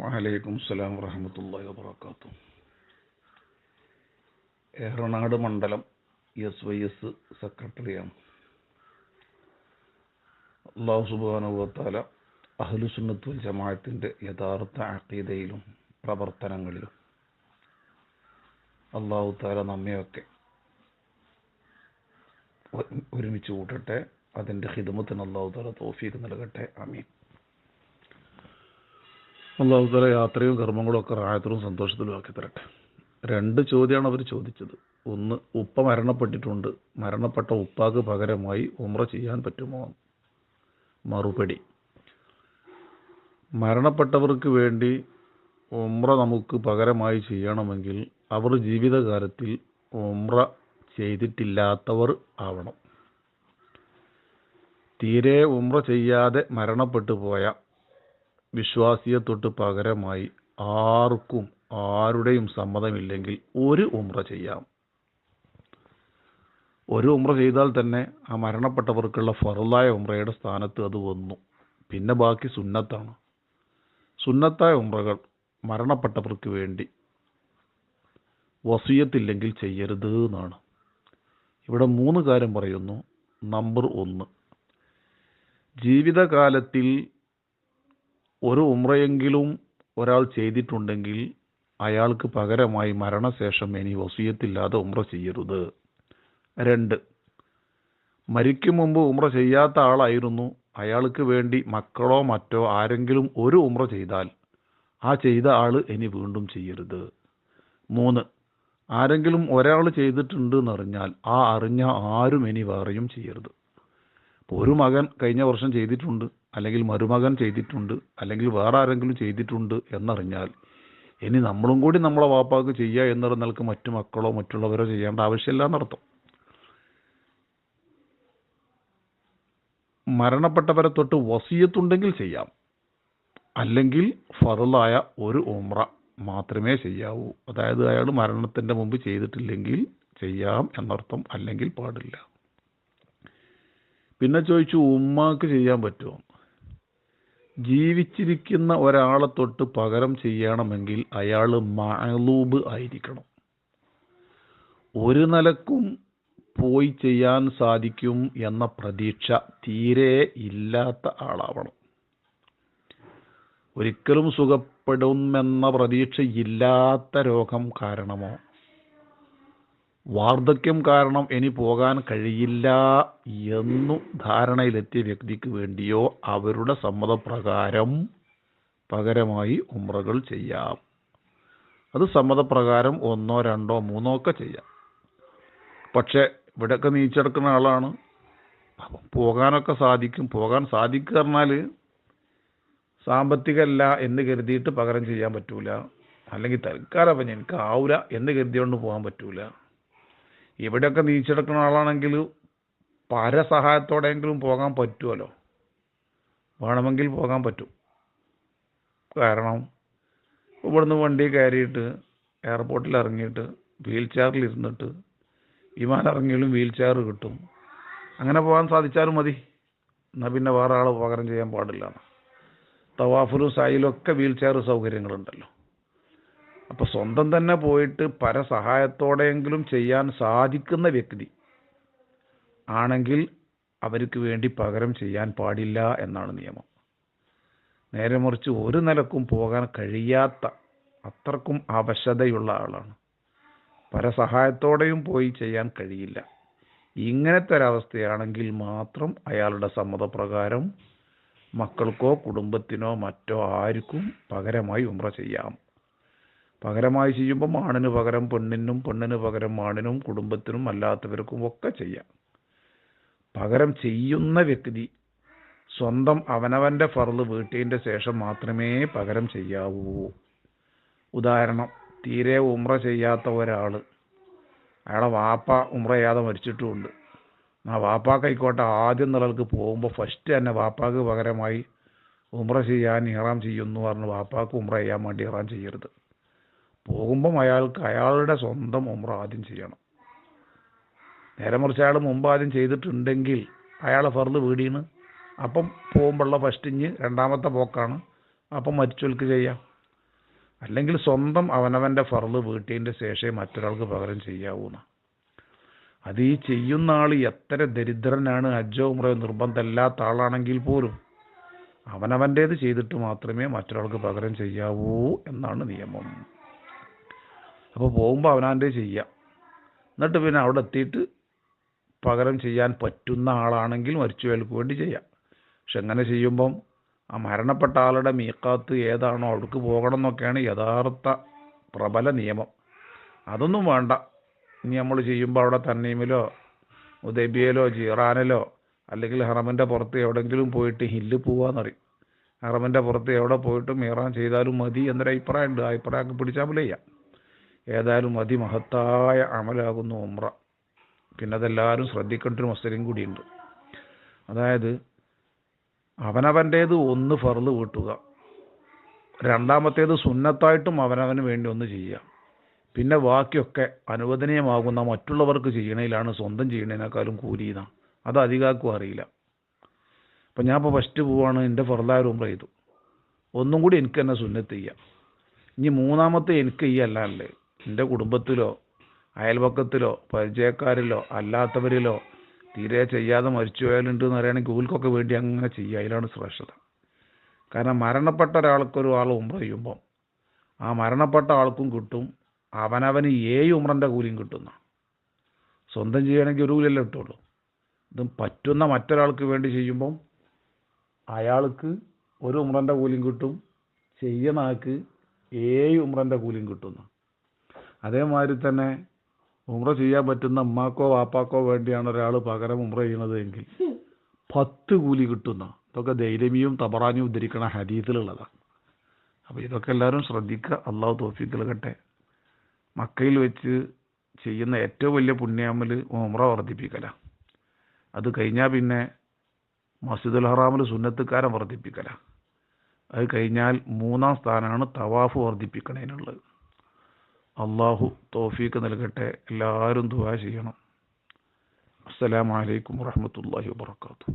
വലൈക്കും സ്സലാം വറഹമത്തല്ലാഹി വാത്തു ഏറനാട് മണ്ഡലം എസ് വൈ എസ് സെക്രട്ടറിയാണ്. അള്ളാഹു സുബാനുഭവത്താല അഹ്ലുസുന്നത്തുൽ ജമാഅത്തിന്റെ യഥാർത്ഥ അക്കീതയിലും പ്രവർത്തനങ്ങളിലും അള്ളാഹു താല നമ്മയൊക്കെ ഒരുമിച്ച് കൂട്ടട്ടെ അതിന്റെ ഹിദമത്തിന് അള്ളാഹു താല തോഫീക്ക് നൽകട്ടെ അമീൻ അള്ളാഹു താല യാത്രയും കർമ്മങ്ങളും ഒക്കെ റായത്തിലും സന്തോഷത്തിലും ആക്കി തരട്ടെ. രണ്ട് ചോദ്യമാണ് അവർ ചോദിച്ചത്. ഒന്ന് ഉപ്പ മരണപ്പെട്ടിട്ടുണ്ട്. മരണപ്പെട്ട ഉപ്പാക്ക് പകരമായി ഉമ്ര ചെയ്യാൻ പറ്റുമോ? മറുപടി. മരണപ്പെട്ടവർക്ക് വേണ്ടി ഉമ്ര നമുക്ക് പകരമായി ചെയ്യണമെങ്കിൽ അവർ ജീവിതകാലത്തിൽ ഉമ്ര ചെയ്തിട്ടില്ലാത്തവർ ആവണം. തീരെ ഉമ്ര ചെയ്യാതെ മരണപ്പെട്ടു പോയ വിശ്വാസിയെ തൊട്ട് പകരമായി ആർക്കും ആരുടെയും സമ്മതമില്ലെങ്കിൽ ഒരു ഉമ്ര ചെയ്യാം. ഒരു ഉമ്ര ചെയ്താൽ തന്നെ ആ മരണപ്പെട്ടവർക്കുള്ള ഫറുലായ ഉമ്രയുടെ സ്ഥാനത്ത് അത് വന്നു. പിന്നെ ബാക്കി സുന്നത്താണ്. സുന്നത്തായ ഉമ്രകൾ മരണപ്പെട്ടവർക്ക് വേണ്ടി വസീയത്തില്ലെങ്കിൽ ചെയ്യരുത് എന്നാണ്. ഇവിടെ മൂന്ന് കാര്യം പറയുന്നു. നമ്പർ ഒന്ന് ജീവിതകാലത്തിൽ ഒരു ഉമ്രയെങ്കിലും ഒരാൾ ചെയ്തിട്ടുണ്ടെങ്കിൽ അയാൾക്ക് പകരമായി മരണശേഷം ഇനി വസീയത്തില്ലാതെ ഉമ്ര ചെയ്യരുത്. രണ്ട് മരിക്കും മുമ്പ് ഉമ്ര ചെയ്യാത്ത ആളായിരുന്നു. അയാൾക്ക് വേണ്ടി മക്കളോ മറ്റോ ആരെങ്കിലും ഒരു ഉമ്ര ചെയ്താൽ ആ ചെയ്ത ആൾ ഇനി വീണ്ടും ചെയ്യരുത്. മൂന്ന് ആരെങ്കിലും ഒരാൾ ചെയ്തിട്ടുണ്ട് എന്നറിഞ്ഞാൽ ആ അറിഞ്ഞ ആരും ഇനി വേറെയും ചെയ്യരുത്. ഒരു മകൻ കഴിഞ്ഞ വർഷം ചെയ്തിട്ടുണ്ട്. അല്ലെങ്കിൽ മരുമകൻ ചെയ്തിട്ടുണ്ട് അല്ലെങ്കിൽ വേറെ ആരെങ്കിലും ചെയ്തിട്ടുണ്ട് എന്നറിഞ്ഞാൽ ഇനി നമ്മളും കൂടി നമ്മളെ വാപ്പാക്ക് ചെയ്യുക എന്നറിഞ്ഞാൽക്ക് മറ്റു മക്കളോ മറ്റുള്ളവരോ ചെയ്യേണ്ട ആവശ്യമില്ല എന്നർത്ഥം. മരണപ്പെട്ടവരെ തൊട്ട് വസീയത്തുണ്ടെങ്കിൽ ചെയ്യാം. അല്ലെങ്കിൽ ഫറലായ ഒരു ഉമ്ര മാത്രമേ ചെയ്യാവൂ. അതായത് അയാൾ മരണത്തിന്റെ മുമ്പ് ചെയ്തിട്ടില്ലെങ്കിൽ ചെയ്യാം എന്നർത്ഥം അല്ലെങ്കിൽ പാടില്ല. പിന്നെ ചോദിച്ചു ഉമ്മാക്ക് ചെയ്യാൻ പറ്റുമോ? ജീവിച്ചിരിക്കുന്ന ഒരാളെ തൊട്ട് പകരം ചെയ്യണമെങ്കിൽ അയാൾ മഴലൂബ് ആയിരിക്കണം. ഒരു നിലക്കും പോയി ചെയ്യാൻ സാധിക്കും എന്ന പ്രതീക്ഷ തീരെ ഇല്ലാത്ത ആളാവണം. ഒരിക്കലും സുഖപ്പെടുമെന്ന പ്രതീക്ഷയില്ലാത്ത രോഗം കാരണമോ? വാർദ്ധക്യം കാരണം ഇനി പോകാൻ കഴിയില്ല എന്നു ധാരണയിലെത്തിയ വ്യക്തിക്ക് വേണ്ടിയോ അവരുടെ സമ്മതപ്രകാരം പകരമായി ഉമ്രകൾ ചെയ്യാം. അത് സമ്മതപ്രകാരം ഒന്നോ രണ്ടോ മൂന്നോ ഒക്കെ ചെയ്യാം. പക്ഷേ ഇവിടെയൊക്കെ നീച്ചെടുക്കുന്ന ആളാണ്. അപ്പം പോകാനൊക്കെ സാധിക്കും. പോകാൻ സാധിക്കുക പറഞ്ഞാൽ സാമ്പത്തികമല്ല എന്ന് കരുതിയിട്ട് പകരം ചെയ്യാൻ പറ്റൂല. അല്ലെങ്കിൽ തൽക്കാലം അപ്പം എനിക്ക് ആവൂല എന്ന് കരുതിയോണ്ട് പോകാൻ പറ്റൂല. ഇവിടെയൊക്കെ നീച്ചെടുക്കുന്ന ആളാണെങ്കിൽ പരസഹായത്തോടെയെങ്കിലും പോകാൻ പറ്റുമല്ലോ വേണമെങ്കിൽ പോകാൻ പറ്റും. കാരണം ഇവിടുന്ന് വണ്ടി കയറിയിട്ട് എയർപോർട്ടിൽ ഇറങ്ങിയിട്ട് വീൽ ചെയറിൽ ഇരുന്നിട്ട് വിമാനം ഇറങ്ങിയാലും വീൽ ചെയർ കിട്ടും. അങ്ങനെ പോകാൻ സാധിച്ചാലും മതി. എന്നാൽ പിന്നെ വേറെ ആൾ പകരം ചെയ്യാൻ പാടില്ല. തവാഫിലും സായിലും ഒക്കെ വീൽ ചെയർ സൗകര്യങ്ങളുണ്ടല്ലോ. അപ്പോൾ സ്വന്തം തന്നെ പോയിട്ട് പരസഹായത്തോടെയെങ്കിലും ചെയ്യാൻ സാധിക്കുന്ന വ്യക്തി ആണെങ്കിൽ അവർക്ക് വേണ്ടി പകരം ചെയ്യാൻ പാടില്ല എന്നാണ് നിയമം. നേരെ മറിച്ച് ഒരു നിലക്കും പോകാൻ കഴിയാത്ത അത്രക്കും അവശതയുള്ള ആളാണ്. പരസഹായത്തോടെയും പോയി ചെയ്യാൻ കഴിയില്ല. ഇങ്ങനത്തെ ഒരവസ്ഥയാണെങ്കിൽ മാത്രം അയാളുടെ സമ്മതപ്രകാരം മക്കൾക്കോ കുടുംബത്തിനോ മറ്റോ ആർക്കും പകരമായി ഉമ്ര ചെയ്യാം. പകരമായി ചെയ്യുമ്പോൾ ആണിന് പകരം പെണ്ണിനും പെണ്ണിന് പകരം ആണിനും കുടുംബത്തിനും അല്ലാത്തവർക്കും ഒക്കെ ചെയ്യാം. പകരം ചെയ്യുന്ന വ്യക്തി സ്വന്തം അവനവന്റെ ഫറൽ വീട്ടിന്റെ ശേഷം മാത്രമേ പകരം ചെയ്യാവൂ. ഉദാഹരണം തീരെ ഉമ്ര ചെയ്യാത്ത ഒരാൾ അയാളെ വാപ്പ ഉമ്ര ചെയ്യാതെ മരിച്ചിട്ടുമുണ്ട് ആ വാപ്പാക്കായിക്കോട്ടെ ആദ്യം നിലയ്ക്ക് പോകുമ്പോൾ ഫസ്റ്റ് തന്നെ വാപ്പാക്ക് പകരമായി ഉമ്ര ചെയ്യാൻ ഇഹ്റാം ചെയ്യുന്നു പറഞ്ഞു വാപ്പാക്ക് ഉമ്ര ചെയ്യാൻ വേണ്ടി ഇഹ്റാം ചെയ്യരുത്. പോകുമ്പം അയാൾക്ക് അയാളുടെ സ്വന്തം ഉമ്ര ആദ്യം ചെയ്യണം. നേരെ മറിച്ച് അയാൾ മുമ്പ് ആദ്യം ചെയ്തിട്ടുണ്ടെങ്കിൽ അയാളെ ഫർദ് വീടിന് അപ്പം പോകുമ്പോഴുള്ള ഫസ്റ്റ് ഇഞ്ഞ് രണ്ടാമത്തെ പോക്കാണ്. അപ്പം മരിച്ചൊൽക്ക് ചെയ്യാം. അല്ലെങ്കിൽ സ്വന്തം അവനവന്റെ ഫർൾ വീട്ടിന്റെ ശേഷമേ മറ്റൊരാൾക്ക് പകരം ചെയ്യാവൂന്ന. അത് ഈ ചെയ്യുന്ന ആൾ എത്ര ദരിദ്രനാണ് അജ്ജോ ഉമ്രയോ നിർബന്ധമല്ലാത്ത ആളാണെങ്കിൽ പോലും അവനവന്റേത് ചെയ്തിട്ട് മാത്രമേ മറ്റൊരാൾക്ക് പകരം ചെയ്യാവൂ എന്നാണ് നിയമം. അപ്പോൾ പോകുമ്പോൾ അവനാന്റെ ചെയ്യാം. എന്നിട്ട് പിന്നെ അവിടെ എത്തിയിട്ട് പകരം ചെയ്യാൻ പറ്റുന്ന ആളാണെങ്കിൽ മരിച്ചുപോയൾക്ക് വേണ്ടി ചെയ്യാം. പക്ഷെ അങ്ങനെ ചെയ്യുമ്പം ആ മരണപ്പെട്ട ആളുടെ മീക്കാത്ത് ഏതാണോ അവിടേക്ക് പോകണം എന്നൊക്കെയാണ് യഥാർത്ഥ പ്രബല നിയമം. അതൊന്നും വേണ്ട. ഇനി നമ്മൾ ചെയ്യുമ്പോൾ അവിടെ തന്നീമിലോ ഉദബിയയിലോ ജീറാനിലോ അല്ലെങ്കിൽ ഹറമിന്റെ പുറത്ത് എവിടെയെങ്കിലും പോയിട്ട് ഹില്ല് പോവാന്നറിയും ഹറമിന്റെ പുറത്ത് എവിടെ പോയിട്ട് മീറാൻ ചെയ്താലും മതി എന്നൊരു അഭിപ്രായമുണ്ട് ആ അഭിപ്രായമൊക്കെ പിടിച്ചാൽ പോലെ ചെയ്യാം. ഏതായാലും അതിമഹത്തായ അമലാകുന്നു ഉമ്ര പിന്നെ അതെല്ലാവരും ശ്രദ്ധിക്കേണ്ട ഒരു മസ്തരും കൂടിയുണ്ട്. അതായത് അവനവന്റേത് ഒന്ന് ഫറൽ വീട്ടുക. രണ്ടാമത്തേത് സുന്നത്തായിട്ടും അവനവന് വേണ്ടി ഒന്ന് ചെയ്യുക. പിന്നെ ബാക്കിയൊക്കെ അനുവദനീയമാകുന്ന മറ്റുള്ളവർക്ക് ചെയ്യണതിലാണ് സ്വന്തം ചെയ്യണതിനേക്കാളും കൂലിയെന്നാണ് അത് അധികാർക്കും അറിയില്ല. അപ്പം ഞാൻ ഇപ്പോൾ ഫസ്റ്റ് പോവാണ് എന്റെ ഫറലായ ഉമ്ര ചെയ്തു. ഒന്നും കൂടി എനിക്ക് തന്നെ സുന്നത്ത് ചെയ്യാം. ഇനി മൂന്നാമത്തെ എനിക്ക് ഈ അല്ലാല്ലേ എന്റെ കുടുംബത്തിലോ അയൽപക്കത്തിലോ പരിചയക്കാരിലോ അല്ലാത്തവരിലോ തീരെ ചെയ്യാതെ മരിച്ചു പോയാലുണ്ട് എന്ന് പറയുകയാണെങ്കിൽ ഗൂഗിൾക്കൊക്കെ വേണ്ടി അങ്ങനെ ചെയ്യുക. അതിലാണ് ശ്രേഷ്ഠത. കാരണം മരണപ്പെട്ട ഒരാൾക്കൊരു ആൾ ഉമ്ര ചെയ്യുമ്പം ആ മരണപ്പെട്ട ആൾക്കും കിട്ടും. അവനവന് ഏഴ് ഉമ്രന്റെ കൂലിയും കിട്ടുന്ന. സ്വന്തം ചെയ്യണമെങ്കിൽ ഒരു കൂലിയല്ലേ കിട്ടുള്ളൂ. ഇതും പറ്റുന്ന മറ്റൊരാൾക്ക് വേണ്ടി ചെയ്യുമ്പം അയാൾക്ക് ഒരു ഉമ്രന്റെ കൂലിയും കിട്ടും. ചെയ്യുന്ന ആൾക്ക് ഏഴ് ഉമ്രന്റെ കൂലിയും കിട്ടുന്നു. അതേമാതിരി തന്നെ ഉമ്ര ചെയ്യാൻ പറ്റുന്ന അമ്മാക്കോ വാപ്പാക്കോ വേണ്ടിയാണ് ഒരാൾ പകരം ഉമ്ര ചെയ്യണത് എങ്കിൽ പത്ത് കൂലി കിട്ടുന്ന ഇതൊക്കെ ധൈര്യമിയും തബറാനിയും ഉദ്ധരിക്കണ ഹരീതിലുള്ളതാണ് അപ്പോൾ ഇതൊക്കെ എല്ലാവരും ശ്രദ്ധിക്കുക അള്ളാഹു തോഫിക്ക് നൽകട്ടെ. മക്കയിൽ വെച്ച് ചെയ്യുന്ന ഏറ്റവും വലിയ പുണ്യാമൽ ഉമ്ര വർദ്ധിപ്പിക്കല. അത് കഴിഞ്ഞാൽ പിന്നെ മസ്ജിദുൽ ഹറാമിൽ സുന്നത്തുകാരൻ വർദ്ധിപ്പിക്കല. അത് കഴിഞ്ഞാൽ മൂന്നാം സ്ഥാനമാണ് തവാഫ് വർദ്ധിപ്പിക്കണതിനുള്ളത് അള്ളാഹു തോഫീക്ക് നൽകട്ടെ. എല്ലാവരും ദുവാ ചെയ്യണം. അസ്സലാമലൈക്കും വറഹമത്തല്ലാഹി വാബർക്കാത്തു